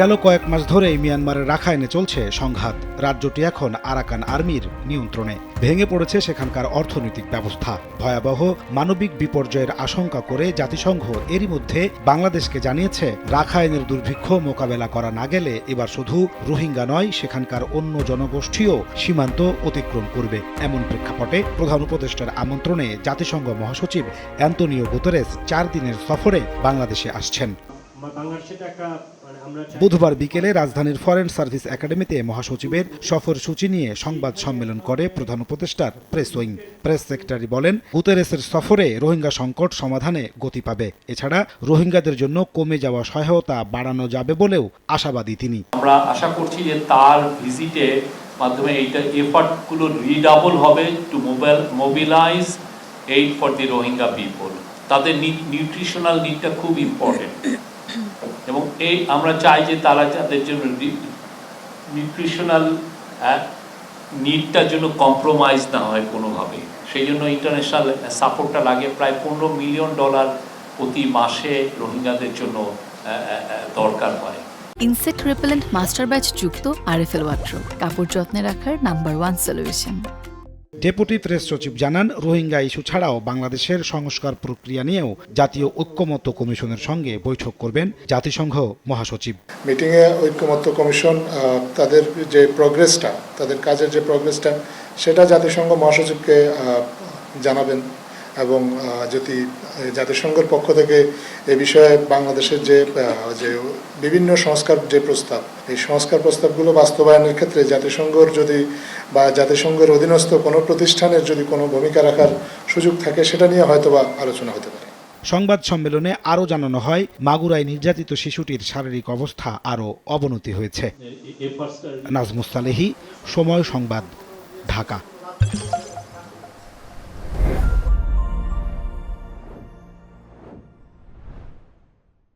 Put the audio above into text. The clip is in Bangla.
গেল কয়েক মাস ধরেই মিয়ানমারের রাখাইনে চলছে সংঘাত। রাজ্যটি এখন আরাকান আর্মির নিয়ন্ত্রণে। ভেঙে পড়েছে সেখানকার অর্থনৈতিক ব্যবস্থা। ভয়াবহ মানবিক বিপর্যয়ের আশঙ্কা করে জাতিসংঘ এরই মধ্যে বাংলাদেশকে জানিয়েছে, রাখাইনের দুর্ভিক্ষ মোকাবেলা করা না গেলে এবার শুধু রোহিঙ্গা নয়, সেখানকার অন্য জনগোষ্ঠীও সীমান্ত অতিক্রম করবে। এমন প্রেক্ষাপটে প্রধান উপদেষ্টার আমন্ত্রণে জাতিসংঘ মহাসচিব অ্যান্তনিও গুতেরেস চার দিনের সফরে বাংলাদেশে আসছেন। মানে বুধবার বিকেলে রাজধানীর ফরেন সার্ভিস একাডেমিতে মহাসচিবের সফর সূচি নিয়ে সংবাদ সম্মেলন করে প্রধান উপদেষ্টার প্রেস উইং। প্রেস সেক্রেটারি বলেন গুতেরেসের সফরে রোহিঙ্গা সংকট সমাধানে গতি পাবে। এছাড়া রোহিঙ্গাদের জন্য কমে যাওয়া সহায়তা বাড়ানো যাবে বলেও আশাবাদী তিনি। আমরা আশা করছি যে তার ভিজিটে মাধ্যমে এইটা এফার্টগুলো রিডাবল হবে to mobile mobilise aid for the Rohingya people তাদের নিউট্রিশনাল নিডটা খুব ইম্পর্টেন্ট এই আমরা চাই যে তারা যাদের জন্য নিউট্রিশনাল নিডটার জন্য কম্প্রোমাইজ না হয় কোনোভাবে। সেই জন্য ইন্টারন্যাশনাল সাপোর্টটা লাগে প্রায় পনেরো মিলিয়ন ডলার প্রতি মাসে রোহিঙ্গাদের জন্য দরকার হয়। ইনসেক্ট রিপেলেন্ট মাস্টার ব্যাচ যুক্ত আরএফএল ওয়াট্রো কাপড় যত্নে রাখার number one solution deputy press সচিব জানান, রোহিঙ্গা ইস্যু ছাড়াও বাংলাদেশের সংস্কার প্রক্রিয়া নিয়েও জাতীয় ঐক্যমত্য কমিশনের সঙ্গে বৈঠক করবেন জাতিসংঘ মহাসচিব। মিটিংয়ে ঐক্যমত্য কমিশন তাদের যে প্রগ্রেসটা তাদের কাজের যে প্রগ্রেসটা সেটা জাতিসংঘ মহাসচিবকে জানাবেন। এবং যদি জাতিসংঘের পক্ষ থেকে এ বিষয়ে বাংলাদেশের যে যে বিভিন্ন সংস্কার যে প্রস্তাব এই সংস্কার প্রস্তাবগুলো বাস্তবায়নের ক্ষেত্রে জাতিসংঘর যদি বা জাতিসংঘের অধীনস্থ কোনো প্রতিষ্ঠানের যদি কোনো ভূমিকা রাখার সুযোগ থাকে সেটা নিয়ে হয়তোবা আলোচনা হতে পারে। সংবাদ সম্মেলনে আরও জানানো হয় মাগুরায় নির্যাতিত শিশুটির শারীরিক অবস্থা আরও অবনতি হয়েছে। নাজমুস্তালেহি সময় সংবাদ ঢাকা।